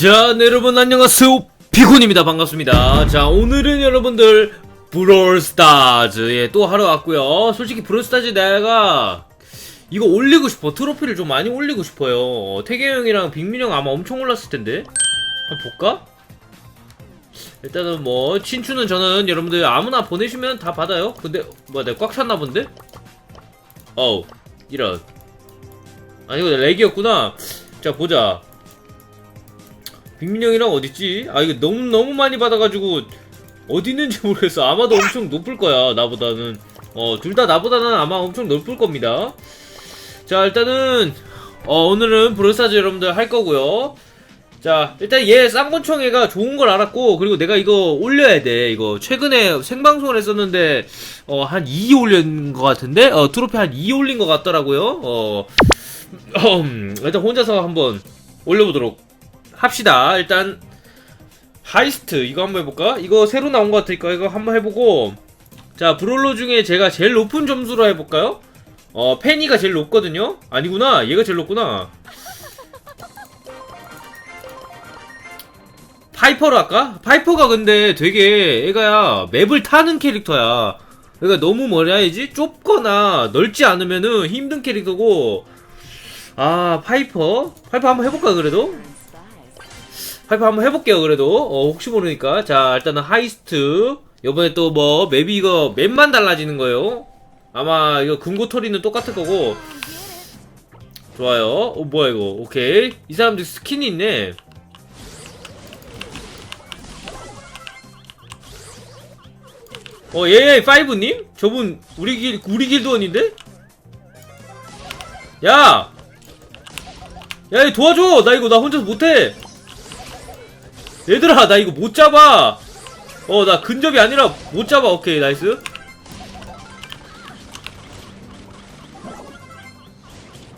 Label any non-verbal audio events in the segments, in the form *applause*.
자, 네, 여러분 안녕하세요. 비콘입니다. 반갑습니다. 자, 오늘은 여러분들 브롤스타즈에 또 하러 왔고요. 솔직히 브롤스타즈 내가 이거 올리고 싶어. 트로피를 좀 많이 올리고 싶어요. 어, 태계 형이랑 빅민 형 아마 엄청 올랐을 텐데. 한번 볼까? 일단은 뭐 친추는 저는 여러분들 아무나 보내시면 다 받아요. 근데 뭐 내가 꽉 찼나 본데? 어우 이런 아니 이거 렉이었구나. 자 보자. 빅민 형이랑 어딨지? 아 이거 너무 너무 많이 받아가지고 어디 있는지 모르겠어. 아마도 엄청 높을 거야 나보다는. 어 둘 다 나보다는 아마 엄청 높을 겁니다. 자 일단은 어 오늘은 브롤스타즈 여러분들 할 거고요. 자 일단 얘 쌍권총애가 좋은 걸 알았고 그리고 내가 이거 올려야 돼 이거 최근에 생방송을 했었는데 어 한 2 올린 것 같은데 어 트로피 한 2 올린 것 같더라고요 어 *clears throat* 음, 일단 혼자서 한번 올려보도록 합시다 일단 하이스트 이거 한번 해볼까 이거 새로 나온 것 같으니까 이거 한번 해보고 자 브롤러 중에 제가 제일 높은 점수로 해볼까요 어 페니가 제일 높거든요 아니구나 얘가 제일 높구나 파이퍼로 할까? 파이퍼가 근데 되게 애가야 맵을 타는 캐릭터야. 그러니까 너무 뭐라 해야지? 좁거나 넓지 않으면은 힘든 캐릭터고 아 파이퍼? 파이퍼 한번 해볼까 그래도? 파이퍼 한번 해볼게요 그래도 어, 혹시 모르니까 자 일단은 하이스트 요번에 또 뭐 맵이 이거 맵만 달라지는 거예요 아마 이거 금고털이는 똑같을 거고 좋아요 어 뭐야 이거 오케이 이 사람들 스킨이 있네 어, 예 예, 파이브님? 저분, 우리 길, 우리 길드원인데? 야! 야, 이 도와줘! 나 이거, 나 혼자서 못해! 얘들아, 나 이거 못 잡아! 어, 나 근접이 아니라 못 잡아. 오케이, 나이스.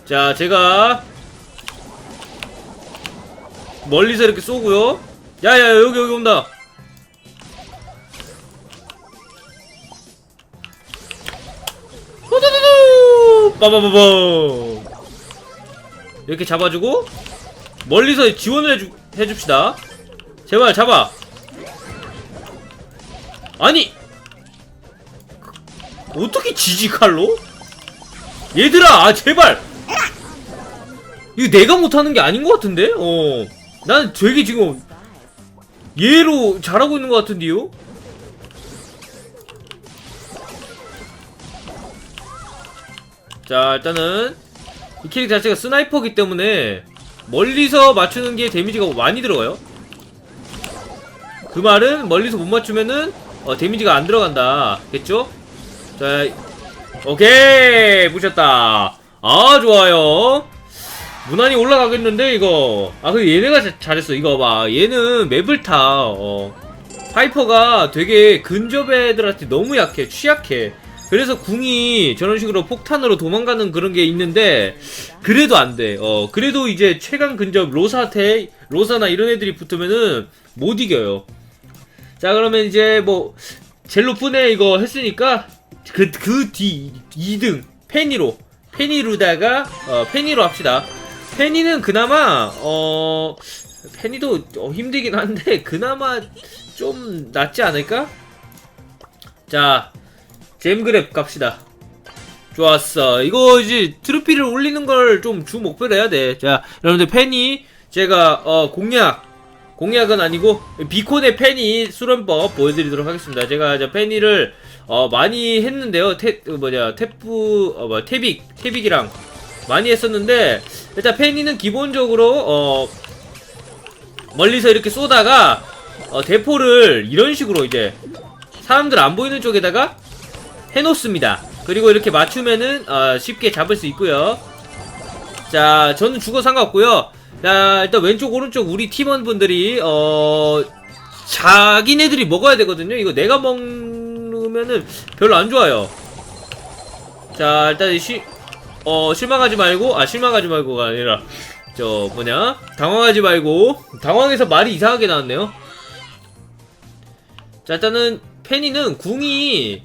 자, 제가, 멀리서 이렇게 쏘고요. 야, 야, 여기, 여기 온다. 호두두두! 빠바바밤! 이렇게 잡아주고, 멀리서 지원을 해주, 해줍시다. 제발, 잡아! 아니! 어떻게 지지, 칼로? 얘들아, 아, 제발! 이거 내가 못하는 게 아닌 것 같은데? 어. 난 되게 지금, 얘로 잘하고 있는 것 같은데요? 자 일단은 이 캐릭터 자체가 스나이퍼기 때문에 멀리서 맞추는 게 데미지가 많이 들어가요 그 말은 멀리서 못 맞추면은 어, 데미지가 안 들어간다 겠죠? 자 오케이 부셨다 아 좋아요 무난히 올라가겠는데 이거 아 근데 얘네가 자- 잘했어 이거 봐 얘는 맵을 타 어. 파이퍼가 되게 근접 애들한테 너무 약해 취약해 그래서 궁이 저런 식으로 폭탄으로 도망가는 그런 게 있는데 그래도 안 돼. 어 그래도 이제 최강 근접 로사테 로사나 이런 애들이 붙으면은 못 이겨요. 자 그러면 이제 뭐 높은 애 이거 했으니까 그 그 뒤 2등 페니로 페니루다가 어 페니로 합시다. 페니는 그나마 어 페니도 어, 힘들긴 한데 *laughs* 그나마 좀 낫지 않을까? 자 잼그랩 갑시다. 좋았어. 이거 이제 트로피를 올리는 걸 좀 주 목표로 해야 돼. 자, 여러분들 팬이 제가 어 공략 공략은 아니고 비콘의 팬이 수련법 보여드리도록 하겠습니다. 제가 이제 팬이를 어 많이 했는데요. 태그 뭐냐 태프 어 뭐 태빅 태빅이랑 많이 했었는데 일단 팬이는 기본적으로 어 멀리서 이렇게 쏘다가 어 대포를 이런 식으로 이제 사람들 안 보이는 쪽에다가 해놓습니다. 그리고 이렇게 맞추면은 어, 쉽게 잡을 수 있고요. 자, 저는 죽어 상관없고요. 자, 일단 왼쪽 오른쪽 우리 팀원분들이 어 자기네들이 먹어야 되거든요. 이거 내가 먹으면은 별로 안 좋아요. 자, 일단 시, 어 실망하지 말고 아 실망하지 말고가 아니라 저 뭐냐 당황하지 말고 당황해서 말이 이상하게 나왔네요. 자, 일단은 페니는 궁이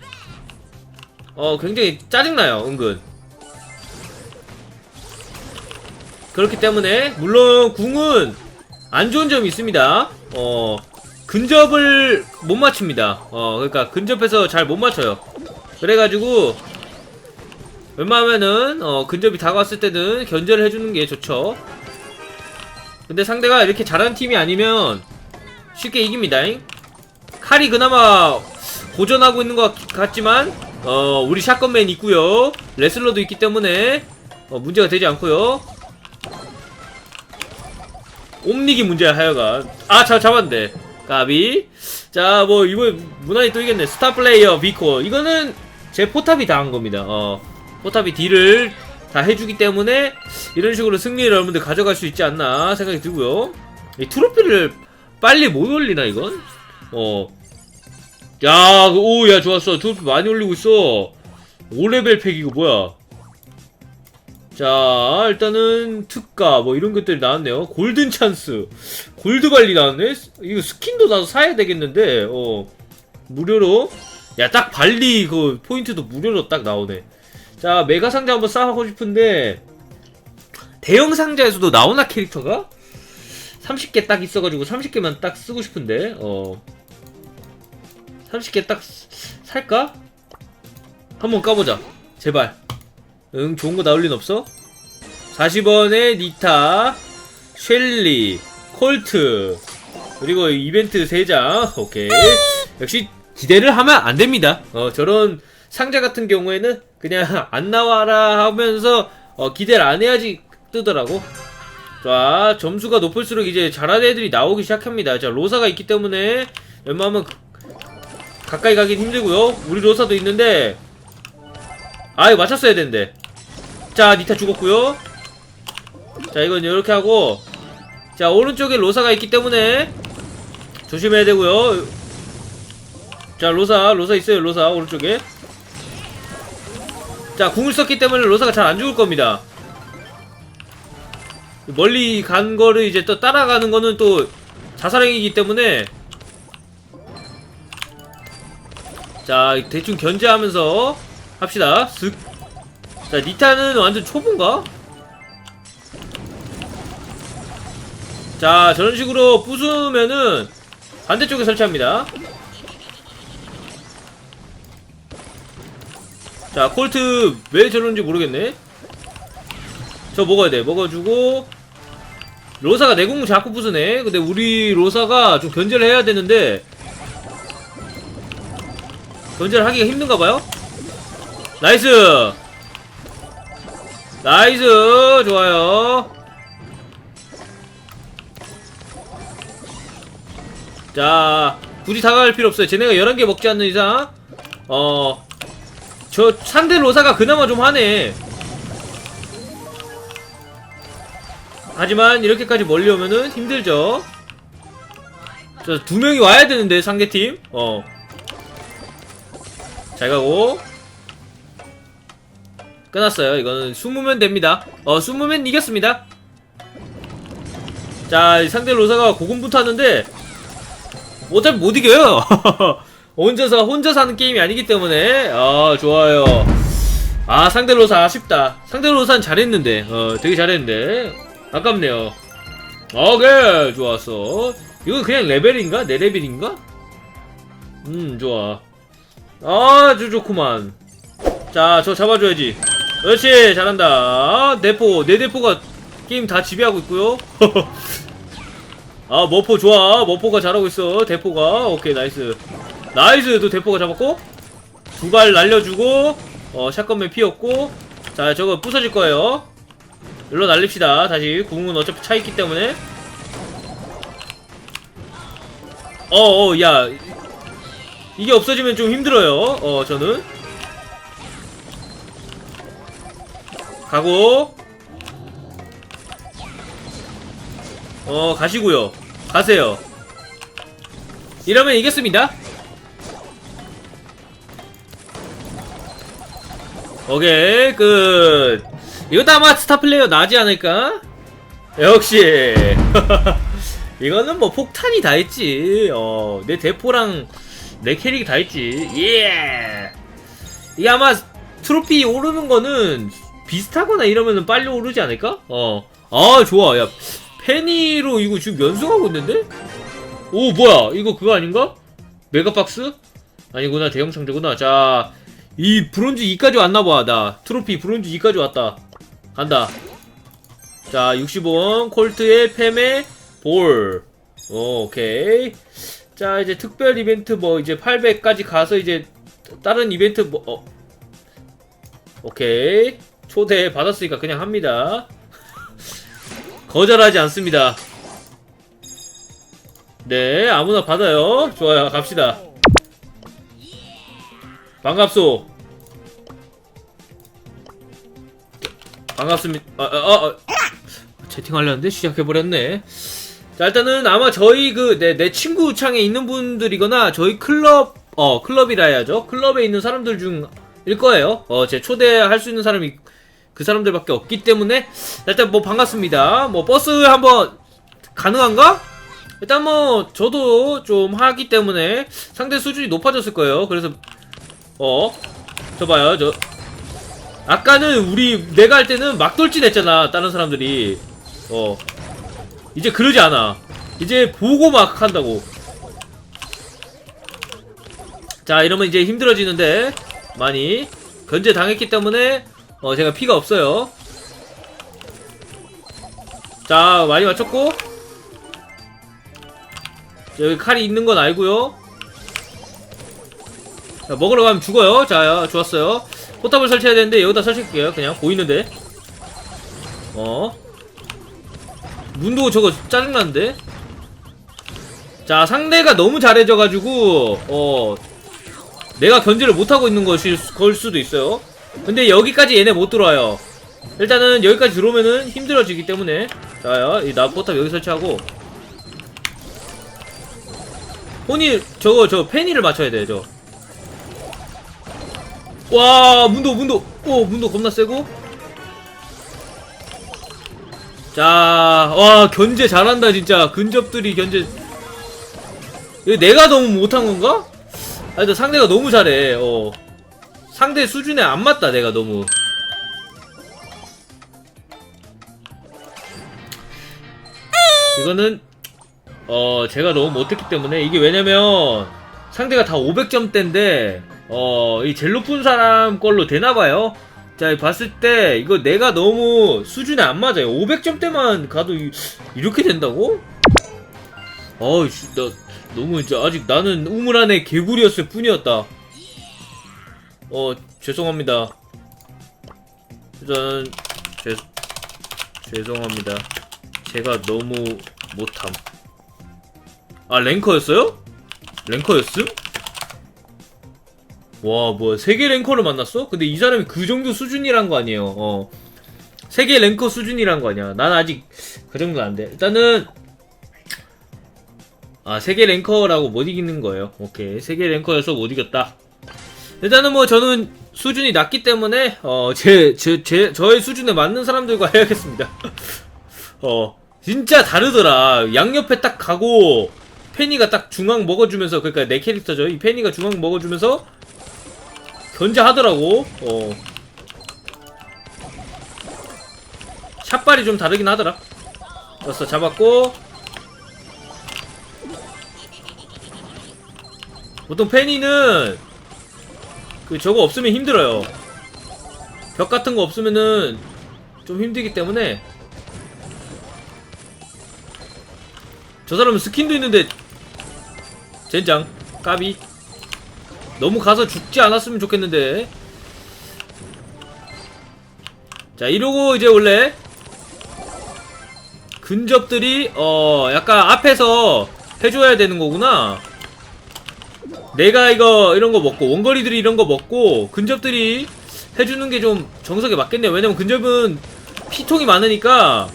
어 굉장히 짜증나요 은근 그렇기 때문에 물론 궁은 안 좋은 점이 있습니다. 어, 근접을 못 맞춥니다. 어, 그러니까 근접해서 잘 못 맞춰요. 그래가지고 웬만하면은 어, 근접이 다가왔을 때는 견제를 해주는 게 좋죠. 근데 상대가 이렇게 잘하는 팀이 아니면 쉽게 이깁니다. 칼이 그나마 고전하고 있는 것 같지만 어, 우리 샷건맨 있고요. 레슬러도 있기 때문에 어, 문제가 되지 않고요. 옴닉이 문제야 하여간. 아잘 잡았는데 까비. 자 뭐 이거 무난히 또 이겼네. 스타 플레이어 비코 이거는 제 포탑이 다 한 겁니다. 어. 포탑이 딜을 다 해주기 때문에 이런 식으로 승리를 여러분들 가져갈 수 있지 않나 생각이 들고요. 이 트로피를 빨리 못 올리나 이건? 어. 어야오 야 좋았어. 트로피 많이 올리고 있어. 5레벨 팩 이거 뭐야 자, 일단은 특가 뭐 이런 것들이 나왔네요. 골든 찬스, 골드 관리 나왔네. 이거 스킨도 나도 사야 되겠는데, 어 무료로. 야, 딱 발리 그 포인트도 무료로 딱 나오네. 자, 메가 상자 한번 쌓아하고 싶은데 대형 상자에서도 나오나 캐릭터가? 30개 딱 있어가지고 30개만 딱 쓰고 싶은데, 어 30개 딱 살까? 한번 까보자. 제발. 응, 좋은 거 나올 린 없어? 40원에 니타, 쉘리, 콜트, 그리고 이벤트 3장. 오케이. 역시 기대를 하면 안 됩니다. 어, 저런 상자 같은 경우에는 그냥 안 나와라 하면서 어, 기대를 안 해야지 뜨더라고. 자, 점수가 높을수록 이제 잘하는 애들이 나오기 시작합니다. 자, 로사가 있기 때문에 웬만하면 가까이 가긴 힘들고요. 우리 로사도 있는데 아 이거 맞췄어야 되는데. 자 니타 죽었고요. 자 이건 이렇게 하고. 자 오른쪽에 로사가 있기 때문에 조심해야 되고요. 자 로사 로사 있어요 로사 오른쪽에. 자 궁을 썼기 때문에 로사가 잘 안 죽을 겁니다. 멀리 간 거를 이제 또 따라가는 거는 또 자살행위이기 때문에. 자 대충 견제하면서 합시다. 쓱. 자, 니타는 완전 초보인가? 자, 저런 식으로 부수면은 반대쪽에 설치합니다. 자, 콜트 왜 저러는지 모르겠네. 저 먹어야 돼. 먹어주고 로사가 내공 자꾸 부수네. 근데 우리 로사가 좀 견제를 해야 되는데 견제를 하기가 힘든가 봐요. 나이스. 나이스. 좋아요. 자 굳이 다가갈 필요 없어요. 쟤네가 11개 먹지 않는 이상 어저 상대 로사가 그나마 좀 하네. 하지만 이렇게까지 멀리 오면은 힘들죠. 저두 명이 와야 되는데 상대팀. 어잘 가고 끝났어요. 이거는 숨으면 됩니다. 어, 숨으면 이겼습니다. 자, 상대 로사가 고군분투하는데 어차피 못 이겨요. *laughs* 혼자서 혼자서 하는 게임이 아니기 때문에 아 좋아요. 아 상대 로사 아쉽다. 상대 로사는 잘했는데 어 되게 잘했는데 아깝네요. 오케이 좋았어. 이거 그냥 레벨인가? 내 레벨인가? 음 좋아. 아주 좋구만. 자 저 잡아줘야지. 그렇지 잘한다. 대포 내 대포가 게임 다 지배하고 있고요. *laughs* 아 머포 좋아. 머포가 잘하고 있어 대포가. 오케이 나이스. 나이스 또 대포가 잡았고 두 발 날려주고 어 샷건맨 피었고 자 저거 부서질 거예요. 일로 날립시다. 다시 궁은 어차피 차있기 때문에. 어어 야. 이게 없어지면 좀 힘들어요. 어 저는 가고. 어 가시고요. 가세요. 이러면 이겼습니다. 오케이 끝. 이것도 아마 스타 플레이어 나지 않을까? 역시. *laughs* 이거는 뭐 폭탄이 다 있지. 어 내 대포랑 내 캐릭이 다 있지. 예! 이게 아마 트로피 오르는 거는 비슷하거나 이러면은 빨리 오르지 않을까? 어. 아, 좋아. 야, 페니로 이거 지금 연승하고 있는데? 오 뭐야 이거 그거 아닌가? 메가박스? 아니구나 대형 상자구나 자 이 브론즈 2까지 왔나봐 나 트로피 브론즈 2까지 왔다 간다 자 65원 콜트의 팸의 볼 오, 오케이 자 이제 특별 이벤트 뭐 이제 800까지 가서 이제 다른 이벤트 뭐 어. 오케이 초대 받았으니까 그냥 합니다. 거절하지 않습니다. 네 아무나 받아요. 좋아요. 갑시다. 반갑소. 반갑습니다. 아, 아, 아, 아. 채팅하려는데 시작해버렸네. 자 일단은 아마 저희 그 내 내 친구 창에 있는 분들이거나 저희 클럽 어 클럽이라 해야죠. 클럽에 있는 사람들 중 일 거예요. 어 제 초대할 수 있는 사람이 그 사람들밖에 없기 때문에 일단 뭐 반갑습니다. 뭐 버스 한번 가능한가? 일단 뭐 저도 좀 하기 때문에 상대 수준이 높아졌을 거예요. 그래서 어 저 봐요. 저 아까는 우리 내가 할 때는 막 돌진했잖아 다른 사람들이. 어 이제 그러지 않아. 이제 보고 막 한다고. 자 이러면 이제 힘들어지는데 많이 견제 당했기 때문에 어 제가 피가 없어요. 자 많이 맞췄고. 자, 여기 칼이 있는 건 알고요. 자 먹으러 가면 죽어요. 자 좋았어요. 포탑을 설치해야 되는데 여기다 설치할게요. 그냥 보이는데. 어. 문도 저거 짜증나는데? 자 상대가 너무 잘해져가지고 어. 내가 견제를 못하고 있는 것일 수- 걸 수도 있어요 근데 여기까지 얘네 못 들어와요. 일단은 여기까지 들어오면은 힘들어지기 때문에. 자요. 이나 포탑 여기 설치하고. 혼이 저거 저 페니를 맞춰야 돼요 저와 문도 문도. 오 문도 겁나 세고. 자와 견제 잘한다 진짜. 근접들이 견제. 내가 너무 못한 건가? 아니 근 상대가 너무 잘해 어 상대 수준에 안 맞다 내가 너무. 이거는 어 제가 너무 못했기 때문에 이게 왜냐면 상대가 다 500점대인데 어이 제일 높은 사람 걸로 되나봐요. 자 봤을 때 이거 내가 너무 수준에 안 맞아요. 500점대만 가도 이, 이렇게 된다고? 어이씨 나 너무 이제 아직 나는 우물 안에 개구리였을 뿐이었다 어 죄송합니다. 일단 죄 죄송합니다. 제가 너무 못함. 아 랭커였어요? 랭커였음? 와 뭐야. 세계 랭커를 만났어? 근데 이 사람이 그 정도 수준이란 거 아니에요. 어. 세계 랭커 수준이란 거 아니야. 난 아직 그 정도 안돼. 일단은 아 세계 랭커라고 못 이기는 거예요. 오케이. 세계 랭커여서 못 이겼다 일단은 뭐 저는 수준이 낮기 때문에 어제 제 제 저의 수준에 맞는 사람들과 *laughs* 해야겠습니다. 어 진짜 다르더라. 양옆에 딱 가고 페니가 딱 중앙 먹어주면서 그러니까 내 캐릭터죠. 이 페니가 중앙 먹어주면서 견제하더라고. 어. 샷발이 좀 다르긴 하더라. 됐어 잡았고. 보통 페니는 그 저거 없으면 힘들어요. 벽 같은 거 없으면은 좀 힘들기 때문에. 저 사람은 스킨도 있는데 젠장 까비. 너무 가서 죽지 않았으면 좋겠는데. 자 이러고 이제 원래 근접들이 어 약간 앞에서 해줘야 되는 거구나 내가 이거 이런 거 먹고 원거리들이 이런 거 먹고 근접들이 해주는 게 좀 정석에 맞겠네요. 왜냐면 근접은 피통이 많으니까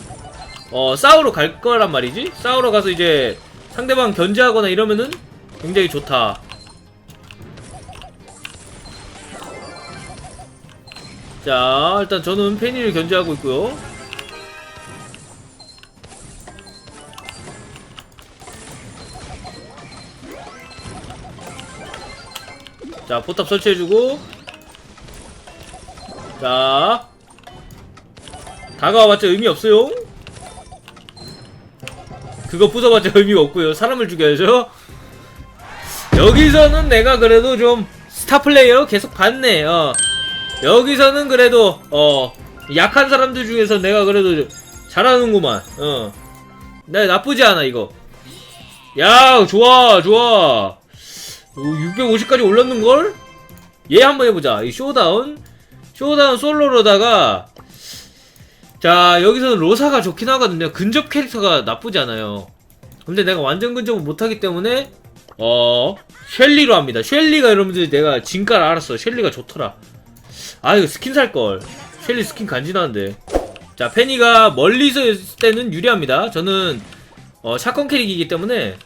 어 싸우러 갈 거란 말이지. 싸우러 가서 이제 상대방 견제하거나 이러면은 굉장히 좋다. 자 일단 저는 페니를 견제하고 있고요 자 포탑 설치해주고. 자. 다가와봤자 의미 없어요. 그거 부숴봤자 *laughs* 의미가 없고요. 사람을 죽여야죠. 여기서는 내가 그래도 좀 스타 플레이어 계속 봤네. 어. 여기서는 그래도 어 약한 사람들 중에서 내가 그래도 좀 잘하는구만. 어. 나 나쁘지 않아 이거. 야 좋아 좋아 650까지 올랐는걸? 얘 한번 해보자. 이 쇼다운 쇼다운 솔로로다가 자 여기서는 로사가 좋긴 하거든요. 근접 캐릭터가 나쁘지 않아요. 근데 내가 완전 근접은 못하기 때문에 어 쉘리로 합니다. 쉘리가 여러분들 내가 진가를 알았어. 쉘리가 좋더라. 아 이거 스킨 살걸. 쉘리 스킨 간지나는데. 자 페니가 멀리서 있을 때는 유리합니다. 저는 어 샷건 캐릭이기 때문에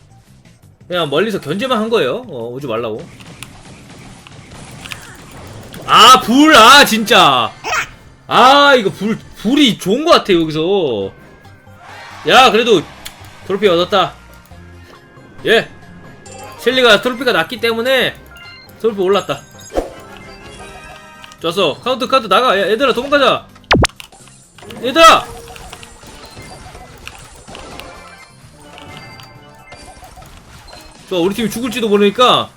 그냥 멀리서 견제만 한 거예요. 어 오지 말라고. 아 불! 아 진짜! 아 이거 불 불이 좋은 것 같아 여기서. 야 그래도 트로피 얻었다. 예. 셸리가 트로피가 낮기 때문에 트로피 올랐다. 좋았어. 카운트 카운트 나가. 야, 얘들아 도망가자. 얘들아 좋아 우리 팀이 죽을지도 모르니까.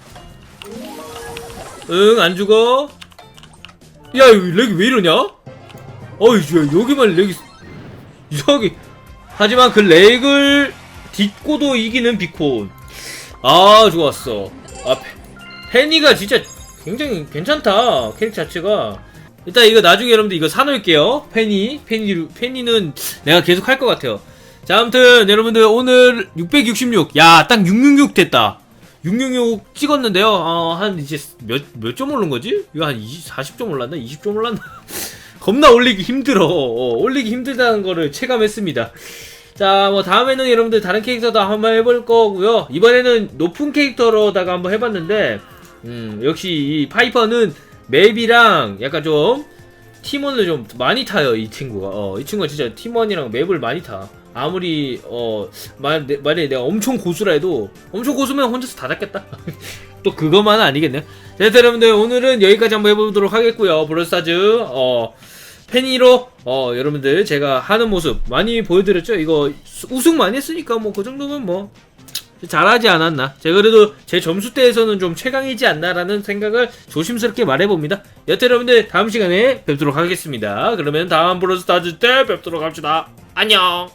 응 안 죽어. 야 렉이 왜 이러냐? 어이 야, 여기만 렉이 이상하게 하지만 그 렉을 딛고도 이기는 비콘. 아 좋았어. 아 페, 페니가 진짜 굉장히 괜찮다 캐릭 자체가. 일단 이거 나중에 여러분들 이거 사놓을게요. 페니 페니 페니는 내가 계속 할 것 같아요 자 아무튼 여러분들 오늘 666 야 딱 666 됐다 666 찍었는데요 어, 한 이제 몇 몇점 오른 거지? 이거 한 20, 40점 올랐나? 20점 올랐나? *laughs* 겁나 올리기 힘들어 어, 올리기 힘들다는 거를 체감했습니다 자, 뭐 다음에는 여러분들 다른 캐릭터도 한번 해볼 거고요. 이번에는 높은 캐릭터로다가 한번 해봤는데, 음, 역시 이 파이퍼는 맵이랑 약간 좀 팀원을 좀 많이 타요. 이 친구가. 어, 이 친구가 진짜 팀원이랑 맵을 많이 타. 아무리 어 만, 내- 만약에 내가 엄청 고수라 해도 엄청 고수면 혼자서 다 잡겠다. *laughs* 또 그것만은 아니겠네요. 자, 여러분들 오늘은 여기까지 한번 해보도록 하겠고요. 브로스타즈 어 페니로 어 여러분들 제가 하는 모습 많이 보여드렸죠. 이거 수- 우승 많이 했으니까 뭐 그 정도면 뭐 잘하지 않았나. 제가 그래도 제 점수대에서는 좀 최강이지 않나라는 생각을 조심스럽게 말해봅니다. 여튼 여러분들 다음 시간에 뵙도록 하겠습니다. 그러면 다음 브로스타즈 때 뵙도록 합시다. 안녕.